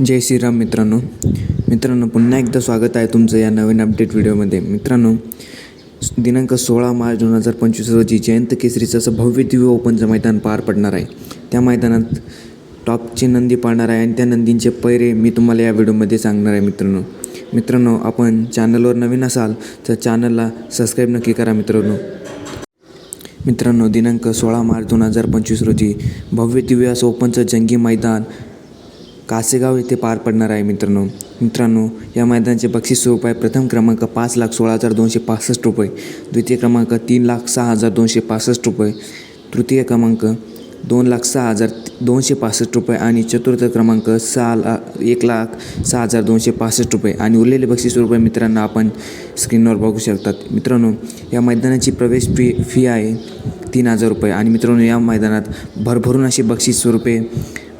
जय श्रीराम मित्रांनो. मित्रांनो पुन्हा एकदा स्वागत आहे तुमचं या नवीन अपडेट व्हिडिओमध्ये. मित्रांनो दिनांक सोळा मार्च दोन हजार पंचवीस रोजी जयंत केसरीचं असं भव्य दिव्य ओपनचं मैदान पार पडणार आहे. त्या मैदानात टॉपचे नंदी पाळणार आहे आणि त्या नंदींचे पैरे मी तुम्हाला या व्हिडिओमध्ये सांगणार आहे मित्रांनो. मित्रांनो आपण चॅनलवर नवीन असाल तर चॅनलला सबस्क्राईब नक्की करा मित्रांनो. मित्रांनो दिनांक सोळा मार्च दोन हजार पंचवीस रोजी भव्य दिव्य असं ओपनचं जंगी मैदान कासेगाव येथे पार पडणार आहे मित्रांनो. मित्रांनो या मैदानाचे बक्षीस स्वरूप आहे प्रथम क्रमांक पाच लाख सोळा हजार दोनशे पासष्ट रुपये. द्वितीय क्रमांक तीन लाख सहा हजार दोनशे पासष्ट रुपये. तृतीय क्रमांक दोन लाख सहा हजार दोनशे पासष्ट रुपये आणि चतुर्थ क्रमांक सहा ला एक लाख सहा हजार दोनशे पासष्ट रुपये. आणि उरलेले बक्षीस रुपये मित्रांनो आपण स्क्रीनवर बघू शकतात. मित्रांनो या मैदानाची प्रवेश फी फी आहे तीन हजार रुपये. आणि मित्रांनो या मैदानात भरभरून अशी बक्षीस स्वरूपे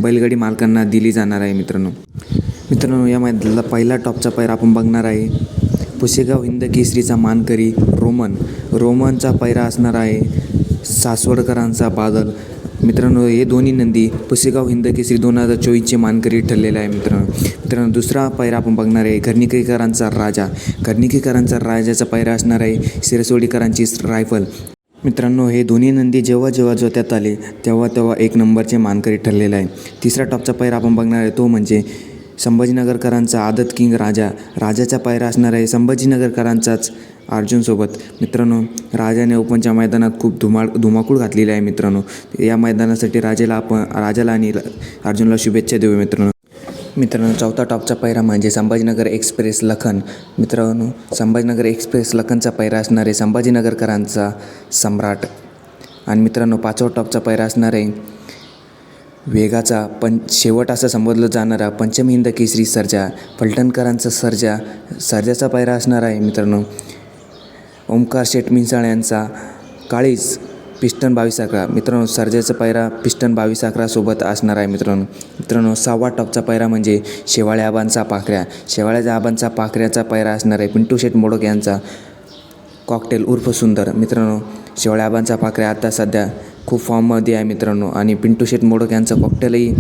बैलगाडी मालकांना दिली जाणार आहे मित्रांनो. मित्रांनो या मैदानाला पहिला टॉपचा पैरा आपण बघणार आहे. पुसेगाव हिंद केसरीचा मानकरी रोमन. रोमनचा पैरा असणार आहे सासवडकरांचा बादल. मित्रांनो हे दोन्ही नंदी पुसेगाव हिंद केसरी दोन हजार चोवीसचे मानकरी ठरलेले आहे मित्रांनो. मित्रांनो दुसरा पैरा आपण बघणार आहे घरणिकेकरांचा राजा. घरणिकेकरांचा राजाचा पैरा असणार आहे शिरसोडीकरांची रायफल. मित्रांनो हे दोन्ही नंदी जेव्हा जेव्हा जोत्यात आले तेव्हा तेव्हा एक नंबरचे मानकरी ठरलेला आहे. तिसरा टॉपचा पैर आपण बघणार आहे तो म्हणजे संभाजीनगरकरांचा आदत किंग राजा. राजाचा पायरा असणार आहे संभाजीनगरकरांचाच अर्जुनसोबत मित्रांनो राजाने ओपनच्या मैदानात खूप धुमाळ धुमाकूळ घातलेली आहे मित्रांनो. या मैदानासाठी राजाला आपण राजाला आणि अर्जुनला शुभेच्छा देऊ मित्रांनो. मित्रांनो चौथा टॉपचा पैरा म्हणजे संभाजीनगर एक्सप्रेस लखन. मित्रांनो संभाजीनगर एक्सप्रेस लखनचा पैरा असणार आहे संभाजीनगरकरांचा सम्राट. आणि मित्रांनो पाचवा टॉपचा पैरा असणारे वेगाचा पण शेवट असं संबोधलं जाणारा पंचमहिंद केसरी सर्जा फलटणकरांचा सर्जा सर्जाचा पायरा असणार आहे मित्रांनो. ओंकार शेठ मिंसाळ यांचा काळीज पिस्टन बावीस अकरा. मित्रांनो सर्जाचा पायरा पिस्टन बावीस अकरासोबत असणार आहे मित्रांनो. मित्रांनो सहावा टॉपचा पायरा म्हणजे शेवाळे आबांचा पाखऱ्या. शेवाळ्याच्या आबांचा पाखऱ्याचा पायरा असणार आहे पिंटू शेठ मोडक यांचा कॉकटेल उर्फ सुंदर. मित्रांनो शेवाळ्या आबांचा पाखऱ्या आता सध्या खूप फॉर्ममध्ये आहे मित्रांनो आणि पिंटू शेठ मोडक यांचा कॉकटेलही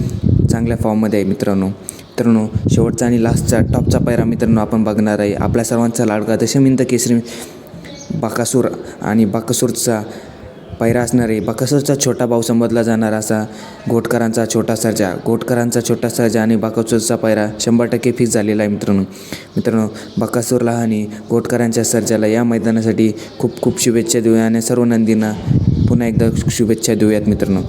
चांगल्या फॉर्ममध्ये आहे मित्रांनो. मित्रांनो शेवटचा आणि लास्टचा टॉपचा पायरा मित्रांनो आपण बघणार आहे. आपल्या सर्वांचा लाडका दशमिंत केसरी बाकासूर आणि बाकासूरचा पायरा असणारे आहे छोटा भाऊ संबोधला जाणार असा घोटकरांचा छोटा सर्जा. घोटकरांचा छोटा सर्जा आणि बकसूरचा पायरा शंभर टक्के फिक्स झालेला आहे मित्रांनो. मित्रांनो बाकासूरला आणि घोटकरांच्या सर्जाला या मैदानासाठी खूप खूप शुभेच्छा देऊया आणि सर्व नंदींना पुन्हा एकदा शुभेच्छा देऊयात मित्रांनो.